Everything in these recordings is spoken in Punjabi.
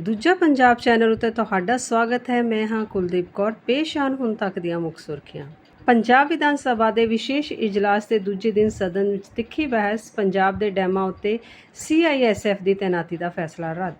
ਦੂਜਾ ਪੰਜਾਬ ਚੈਨਲ ਉੱਤੇ ਤੁਹਾਡਾ ਸਵਾਗਤ ਹੈ। ਮੈਂ ਹਾਂ ਕੁਲਦੀਪ ਕੌਰ। ਪੇਸ਼ ਆਨ ਹੁਣ ਤੱਕ ਦੀਆਂ ਮੁੱਖ ਸੁਰਖੀਆਂ। ਪੰਜਾਬ ਵਿਧਾਨ ਸਭਾ ਦੇ ਵਿਸ਼ੇਸ਼ ਇਜਲਾਸ ਦੇ ਦੂਜੇ ਦਿਨ ਸਦਨ ਵਿੱਚ ਤਿੱਖੀ ਬਹਿਸ ਪੰਜਾਬ ਦੇ ਡੈਮਾਂ ਉੱਤੇ ਸੀਆਈਐਸਐਫ ਦੀ ਤੈਨਾਤੀ ਦਾ ਫੈਸਲਾ ਰੱਦ।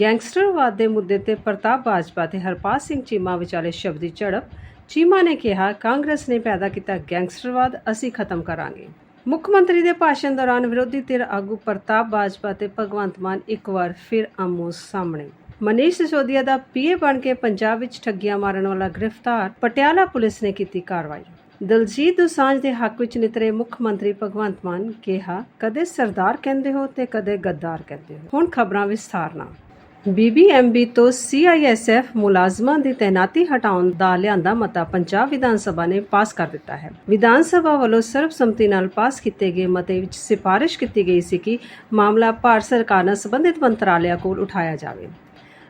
ਗੈਂਗਸਟਰਵਾਦ ਦੇ ਮੁੱਦੇ ਤੇ ਪ੍ਰਤਾਪ ਬਾਜਵਾ ਤੇ ਹਰਪਾਲ ਸਿੰਘ ਚੀਮਾ ਵਿਚਾਲੇ ਸ਼ਬਦੀ ਝੜਪ। ਚੀਮਾ ਨੇ ਕਿਹਾ, ਕਾਂਗਰਸ ਨੇ ਪੈਦਾ ਕੀਤਾ ਗੈਂਗਸਟਰਵਾਦ, ਅਸੀਂ ਖਤਮ ਕਰਾਂਗੇ। ਮੁੱਖ ਮੰਤਰੀ ਦੇ ਭਾਸ਼ਣ ਦੌਰਾਨ ਵਿਰੋਧੀ ਧਿਰ ਆਗੂ ਪ੍ਰਤਾਪ ਬਾਜਪਾ ਤੇ ਭਗਵੰਤ ਮਾਨ ਇੱਕ ਵਾਰ ਫਿਰ ਆਮੋ ਸਾਹਮਣੇ। ਮਨੀਸ਼ ਸਿਸੋਦੀਆ ਦਾ ਪੀਏ ਬਣ ਕੇ ਪੰਜਾਬ ਵਿੱਚ ਠੱਗੀਆਂ ਮਾਰਨ ਵਾਲਾ ਗ੍ਰਿਫਤਾਰ, ਪਟਿਆਲਾ ਪੁਲਿਸ ਨੇ ਕੀਤੀ ਕਾਰਵਾਈ। ਦਲਜੀਤ ਦੋਸਾਂਝ ਦੇ ਹੱਕ ਵਿੱਚ ਨਿਤਰੇ ਮੁੱਖ ਮੰਤਰੀ ਭਗਵੰਤ ਮਾਨ ਕਿਹਾ, ਕਦੇ ਸਰਦਾਰ ਕਹਿੰਦੇ ਹੋ ਤੇ ਕਦੇ ਗੱਦਾਰ ਕਹਿੰਦੇ ਹੋ। ਹੁਣ ਖਬਰਾਂ ਵਿਸਥਾਰ ਨਾਲ। ਬੀਬੀਐਮਬੀ ਤੋਂ ਸੀਆਈਐਸਐਫ ਮੁਲਾਜ਼ਮਾਂ ਦੀ ਤੈਨਾਤੀ ਹਟਾਉਣ ਦਾ ਲਿਆਂਦਾ ਮਤਾ ਪੰਜਾਬ ਵਿਧਾਨ ਸਭਾ ਨੇ ਪਾਸ ਕਰ ਦਿੱਤਾ ਹੈ। ਵਿਧਾਨ ਸਭਾ ਵੱਲੋਂ ਸਰਬਸੰਮਤੀ ਨਾਲ ਪਾਸ ਕੀਤੇ ਗਏ ਮਤੇ ਵਿੱਚ ਸਿਫਾਰਿਸ਼ ਕੀਤੀ ਗਈ ਸੀ ਕਿ ਮਾਮਲਾ ਭਾਰਤ ਸਰਕਾਰ ਨਾਲ ਸੰਬੰਧਿਤ ਮੰਤਰਾਲਿਆਂ ਕੋਲ ਉਠਾਇਆ ਜਾਵੇ।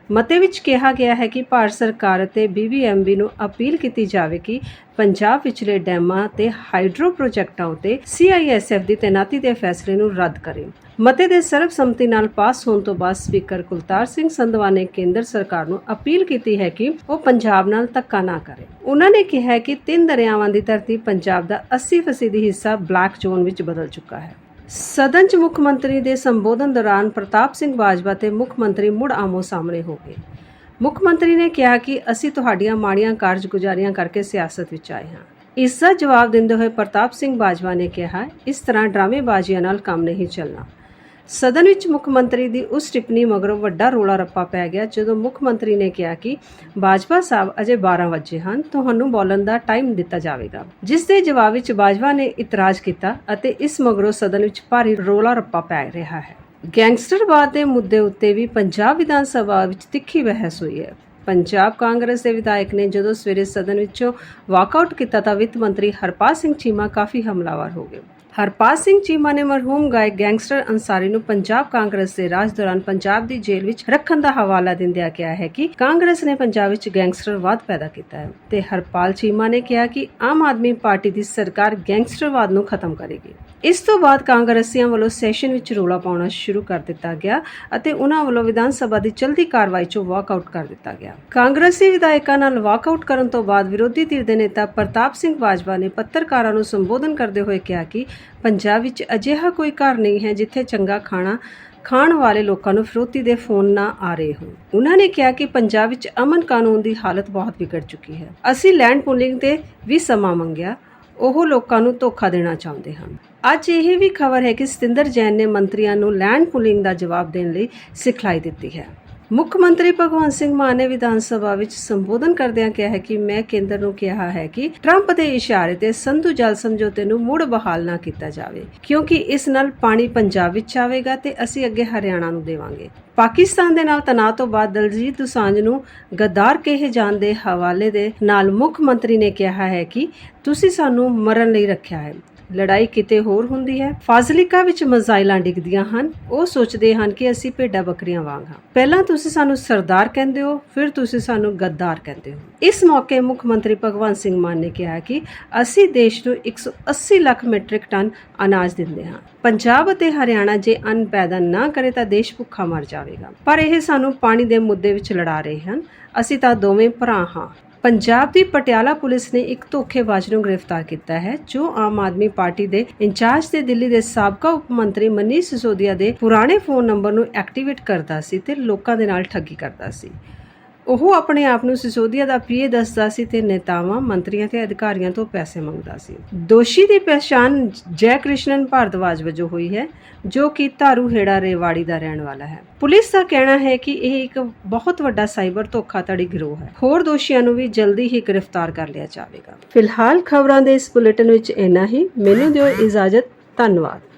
ਮਤੇ ਵਿੱਚ ਕਿਹਾ ਗਿਆ ਹੈ ਕਿ ਭਾਰਤ ਸਰਕਾਰ ਅਤੇ ਬੀਬੀਐਮਬੀ ਨੂੰ ਅਪੀਲ ਕੀਤੀ ਜਾਵੇ ਕਿ ਪੰਜਾਬ ਵਿਚਲੇ ਡੈਮਾਂ ਤੇ ਹਾਈਡਰੋ ਪ੍ਰੋਜੈਕਟਾਂ ਉਤੇ ਸੀਆਈਐਸਐਫ ਦੀ ਤੈਨਾਤੀ ਦੇ ਫੈਸਲੇ ਨੂੰ ਰੱਦ ਕਰੇ। ਮਤੇ ਦੇ ਸਰਬਸੰਮਤੀ ਨਾਲ ਪਾਸ ਹੋਣ ਤੋਂ ਬਾਅਦ ਸਪੀਕਰ ਕੁਲਤਾਰ ਸਿੰਘ ਸੰਧਵਾ ਨੇ ਕੇਂਦਰ ਸਰਕਾਰ ਨੂੰ ਅਪੀਲ ਕੀਤੀ ਹੈ ਕਿ ਉਹ ਪੰਜਾਬ ਨਾਲ ਧੱਕਾ ਨਾ ਕਰੇ। ਉਹਨਾਂ ਨੇ ਕਿਹਾ ਕਿ ਤਿੰਨ ਦਰਿਆਵਾਂ ਦੀ ਧਰਤੀ ਪੰਜਾਬ ਦਾ 80% ਹਿੱਸਾ ਬਲੈਕ ਜ਼ੋਨ ਵਿੱਚ ਬਦਲ ਚੁੱਕਾ ਹੈ। ਸਦਨ 'ਚ ਮੁੱਖ ਮੰਤਰੀ ਦੇ ਸੰਬੋਧਨ ਦੌਰਾਨ ਪ੍ਰਤਾਪ ਸਿੰਘ ਬਾਜਵਾ ਤੇ ਮੁੱਖ ਮੰਤਰੀ ਮੁੜ ਆਮੋ ਸਾਹਮਣੇ ਹੋ ਗਏ। ਮੁੱਖ ਮੰਤਰੀ ਨੇ ਕਿਹਾ ਕਿ ਅਸੀਂ ਤੁਹਾਡੀਆਂ ਮਾੜੀਆਂ ਕਾਰਜਗੁਜ਼ਾਰੀਆਂ ਕਰਕੇ ਸਿਆਸਤ ਵਿੱਚ ਆਏ ਹਾਂ। ਇਸ ਦਾ ਜਵਾਬ ਦਿੰਦੇ ਹੋਏ ਪ੍ਰਤਾਪ ਸਿੰਘ ਬਾਜਵਾ ਨੇ ਕਿਹਾ, ਇਸ ਤਰ੍ਹਾਂ ਡਰਾਮੇਬਾਜ਼ੀਆਂ ਨਾਲ ਕੰਮ ਨਹੀਂ ਚੱਲਣਾ। ਸਦਨ ਵਿੱਚ ਮੁੱਖ ਮੰਤਰੀ ਦੀ ਉਸ ਟਿੱਪਣੀ ਮਗਰੋਂ ਵੱਡਾ ਰੋਲਾ ਰੱਪਾ ਪੈ ਗਿਆ, ਜਦੋਂ ਮੁੱਖ ਮੰਤਰੀ ਨੇ ਕਿਹਾ ਕਿ ਬਾਜਵਾ ਸਾਹਿਬ ਅਜੇ 12 ਵਜੇ ਹਨ, ਤੁਹਾਨੂੰ ਬੋਲਣ ਦਾ ਟਾਈਮ ਦਿੱਤਾ ਜਾਵੇਗਾ। ਜਿਸ ਦੇ ਜਵਾਬ ਵਿੱਚ ਬਾਜਵਾ ਨੇ ਇਤਰਾਜ਼ ਕੀਤਾ ਅਤੇ ਇਸ ਮਗਰੋਂ ਸਦਨ ਵਿੱਚ ਭਾਰੀ ਰੋਲਾ ਰੱਪਾ ਪੈ ਰਿਹਾ ਹੈ। ਗੈਂਗਸਟਰਵਾਦ ਦੇ ਮੁੱਦੇ ਉੱਤੇ ਵੀ ਪੰਜਾਬ ਵਿਧਾਨ ਸਭਾ ਵਿੱਚ ਤਿੱਖੀ ਬਹਿਸ ਹੋਈ ਹੈ। ਪੰਜਾਬ ਕਾਂਗਰਸ ਦੇ ਵਿਧਾਇਕ ਨੇ ਜਦੋਂ ਸਵੇਰੇ ਸਦਨ ਵਿੱਚੋਂ ਵਾਕਆਊਟ ਕੀਤਾ ਤਾਂ ਵਿੱਤ ਮੰਤਰੀ ਹਰਪਾਲ ਸਿੰਘ ਚੀਮਾ ਕਾਫੀ ਹਮਲਾਵਰ ਹੋ ਗਏ। ਹਰਪਾਲ ਸਿੰਘ ਚੀਮਾ ਨੇ ਮਰਹੂਮ ਗਾਇਕ ਗੈਂਗਸਟਰ ਅੰਸਾਰੀ ਨੂੰ ਪੰਜਾਬ ਕਾਂਗਰਸ ਦੇ ਰਾਜ ਦੌਰਾਨ ਪੰਜਾਬ ਦੀ ਜੇਲ੍ਹ ਵਿੱਚ ਰੱਖਣ ਦਾ ਹਵਾਲਾ ਦਿੰਦਿਆਂ ਕਿਹਾ ਹੈ ਕਿ ਕਾਂਗਰਸ ਨੇ ਪੰਜਾਬ ਵਿੱਚ ਗੈਂਗਸਟਰਵਾਦ ਪੈਦਾ ਕੀਤਾ ਹੈ ਤੇ ਹਰਪਾਲ ਚੀਮਾ ਨੇ ਕਿਹਾ ਕਿ ਆਮ ਆਦਮੀ ਪਾਰਟੀ ਦੀ ਸਰਕਾਰ ਗੈਂਗਸਟਰਵਾਦ ਨੂੰ ਖਤਮ ਕਰੇਗੀ। ਇਸ ਤੋਂ ਬਾਅਦ ਕਾਂਗਰਸੀਆਂ ਵੱਲੋਂ ਸੈਸ਼ਨ ਵਿੱਚ ਰੋਲਾ ਪਾਉਣਾ ਸ਼ੁਰੂ ਕਰ ਦਿੱਤਾ ਗਿਆ ਅਤੇ ਉਹਨਾਂ ਵੱਲੋਂ ਵਿਧਾਨ ਸਭਾ ਦੀ ਚਲਦੀ ਕਾਰਵਾਈ 'ਚੋਂ ਵਾਕਆਊਟ ਕਰ ਦਿੱਤਾ ਗਿਆ। ਕਾਂਗਰਸੀ ਵਿਧਾਇਕਾਂ ਨਾਲ ਵਾਕਆਊਟ ਕਰਨ ਤੋਂ ਬਾਅਦ ਵਿਰੋਧੀ ਧਿਰ ਦੇ ਨੇਤਾ ਪ੍ਰਤਾਪ ਸਿੰਘ ਬਾਜਵਾ ਨੇ ਪੱਤਰਕਾਰਾਂ ਨੂੰ ਸੰਬੋਧਨ ਕਰਦੇ ਹੋਏ ਕਿਹਾ ਕਿ ਪੰਜਾਬ ਵਿੱਚ ਅਜਿਹਾ ਕੋਈ ਘਰ ਨਹੀਂ ਹੈ ਜਿੱਥੇ ਚੰਗਾ ਖਾਣਾ ਖਾਣ ਵਾਲੇ ਲੋਕਾਂ ਨੂੰ ਫਿਰੋਤੀ ਦੇ ਫੋਨ ਨਾ ਆ ਰਹੇ ਹੋਣ। ਉਹਨਾਂ ਨੇ ਕਿਹਾ ਕਿ ਪੰਜਾਬ ਵਿੱਚ ਅਮਨ ਕਾਨੂੰਨ ਦੀ ਹਾਲਤ ਬਹੁਤ ਵਿਗੜ ਚੁੱਕੀ ਹੈ। ਅਸੀਂ ਲੈਂਡ ਪੂਲਿੰਗ ਤੇ ਵੀ ਸਮਾਂ ਮੰਗਿਆ। ਉਹ ਲੋਕਾਂ ਨੂੰ ਧੋਖਾ ਦੇਣਾ ਚਾਹੁੰਦੇ ਹਨ। ਅੱਜ ਇਹ ਵੀ ਖਬਰ ਹੈ ਕਿ ਸਤਿੰਦਰ ਜੈਨ ਨੇ ਮੰਤਰੀਆਂ ਨੂੰ ਲੈਂਡ ਪੂਲਿੰਗ ਦਾ ਜਵਾਬ ਦੇਣ ਲਈ ਸਿਖਲਾਈ ਦਿੱਤੀ ਹੈ। ਮੁੱਖ ਮੰਤਰੀ ਭਗਵੰਤ ਸਿੰਘ ਮਾਨ ਨੇ ਵਿਧਾਨ ਸਭਾ ਵਿੱਚ ਸੰਬੋਧਨ ਕਰਦਿਆਂ ਕਿਹਾ ਹੈ ਕਿ ਮੈਂ ਕੇਂਦਰ ਨੂੰ ਕਿਹਾ ਹੈ ਕਿ ਟਰੰਪ ਦੇ ਇਸ਼ਾਰੇ ਤੇ ਸੰਧੂ ਜਲ ਸਮਝੌਤੇ ਨੂੰ ਮੁੜ ਬਹਾਲ ਨਾ ਕੀਤਾ ਜਾਵੇ, ਕਿਉਂਕਿ ਇਸ ਨਾਲ ਪਾਣੀ ਪੰਜਾਬ ਵਿੱਚ ਆਵੇਗਾ ਤੇ ਅਸੀਂ ਅੱਗੇ ਹਰਿਆਣਾ ਨੂੰ ਦੇਵਾਂਗੇ। ਪਾਕਿਸਤਾਨ ਦੇ ਨਾਲ ਤਣਾਅ ਤੋਂ ਬਾਅਦ ਦਲਜੀਤ ਦੁਸਾਂਝ ਨੂੰ ਗੱਦਾਰ ਕਹੇ ਜਾਣ ਦੇ ਹਵਾਲੇ ਦੇ ਨਾਲ ਮੁੱਖ ਮੰਤਰੀ ਨੇ ਕਿਹਾ ਹੈ ਕਿ ਤੁਸੀਂ ਸਾਨੂੰ ਮਰਨ ਲਈ ਰੱਖਿਆ ਹੈ। ਲੜਾਈ ਕਿਤੇ ਹੋਰ ਹੁੰਦੀ ਹੈ। ਫਾਜ਼ਿਲਿਕਾ ਵਿੱਚ ਮਜ਼ਾਇਲਾਂ ਡਿੱਗਦੀਆਂ ਹਨ। ਉਹ ਸੋਚਦੇ ਹਨ ਕਿ ਅਸੀਂ ਭੇਡਾਂ ਬੱਕਰੀਆਂ ਵਾਂਗ ਹਾਂ। ਪਹਿਲਾਂ ਤੁਸੀਂ ਸਾਨੂੰ ਸਰਦਾਰ ਕਹਿੰਦੇ ਹੋ, ਫਿਰ ਤੁਸੀਂ ਸਾਨੂੰ ਗੱਦਾਰ ਕਹਿੰਦੇ ਹੋ। ਇਸ ਮੌਕੇ ਮੁੱਖ ਮੰਤਰੀ ਭਗਵੰਤ ਸਿੰਘ ਮਾਨ ਨੇ ਕਿਹਾ ਕਿ ਅਸੀਂ ਦੇਸ਼ ਨੂੰ 180 ਲੱਖ ਮੀਟ੍ਰਿਕ ਟਨ ਅਨਾਜ ਦਿੰਦੇ ਹਾਂ। ਪੰਜਾਬ ਅਤੇ ਹਰਿਆਣਾ ਜੇ ਅੰਨ ਪੈਦਾ ਨਾ ਕਰੇ ਤਾਂ ਦੇਸ਼ ਭੁੱਖਾ ਮਰ ਜਾਵੇਗਾ। ਪਰ ਇਹ ਸਾਨੂੰ ਪਾਣੀ ਦੇ ਮੁੱਦੇ ਵਿੱਚ ਲੜਾ ਰਹੇ ਹਨ। ਅਸੀਂ ਤਾਂ ਦੋਵੇਂ ਭਰਾ ਹਾਂ। ਪੰਜਾਬ ਦੀ ਪਟਿਆਲਾ ਪੁਲਿਸ ਨੇ ਇੱਕ ਧੋਖੇਬਾਜ਼ ਨੂੰ ਗ੍ਰਿਫਤਾਰ ਕੀਤਾ ਹੈ, ਜੋ ਆਮ ਆਦਮੀ ਪਾਰਟੀ ਦੇ ਇੰਚਾਰਜ ਤੇ ਦਿੱਲੀ ਦੇ ਸਾਬਕਾ ਉਪ ਮੰਤਰੀ ਮਨੀਸ਼ ਸਿਸੋਦੀਆ ਦੇ ਪੁਰਾਣੇ ਫੋਨ ਨੰਬਰ ਨੂੰ ਐਕਟੀਵੇਟ ਕਰਦਾ ਸੀ ਤੇ ਲੋਕਾਂ ਦੇ ਨਾਲ ਠੱਗੀ ਕਰਦਾ ਸੀ। ਉਹ ਆਪਣੇ ਆਪ ਨੂੰ ਸਿਸੋਦੀਆ ਦਾ ਪੀਏ ਦੱਸਦਾ ਸੀ ਤੇ ਨੇਤਾਵਾਂ ਮੰਤਰੀਆਂ ਤੇ ਅਧਿਕਾਰੀਆਂ ਤੋਂ ਪੈਸੇ ਮੰਗਦਾ ਸੀ। ਦੋਸ਼ੀ ਦੀ ਪਛਾਣ ਜੈ ਕ੍ਰਿਸ਼ਨਨ ਭਾਰਦਵਾਜ ਵਜੋਂ ਹੋਈ ਹੈ, ਜੋ ਕਿ ਧਾਰੂ ਹੇੜਾ ਰੇਵਾੜੀ ਦਾ ਰਹਿਣ ਵਾਲਾ ਹੈ। ਪੁਲਿਸ ਦਾ ਕਹਿਣਾ ਹੈ ਕਿ ਇਹ ਇੱਕ ਬਹੁਤ ਵੱਡਾ ਸਾਈਬਰ ਧੋਖਾਧੜੀ ਗਿਰੋਹ ਹੈ। ਹੋਰ ਦੋਸ਼ੀਆਂ ਨੂੰ ਵੀ ਜਲਦੀ ਹੀ ਗ੍ਰਿਫਤਾਰ ਕਰ ਲਿਆ ਜਾਵੇਗਾ। ਫਿਲਹਾਲ ਖਬਰਾਂ ਦੇ ਇਸ ਬੁਲੇਟਿਨ ਵਿੱਚ ਇੰਨਾ ਹੀ। ਮੈਨੂੰ ਦਿਓ ਇਜਾਜ਼ਤ। ਧੰਨਵਾਦ।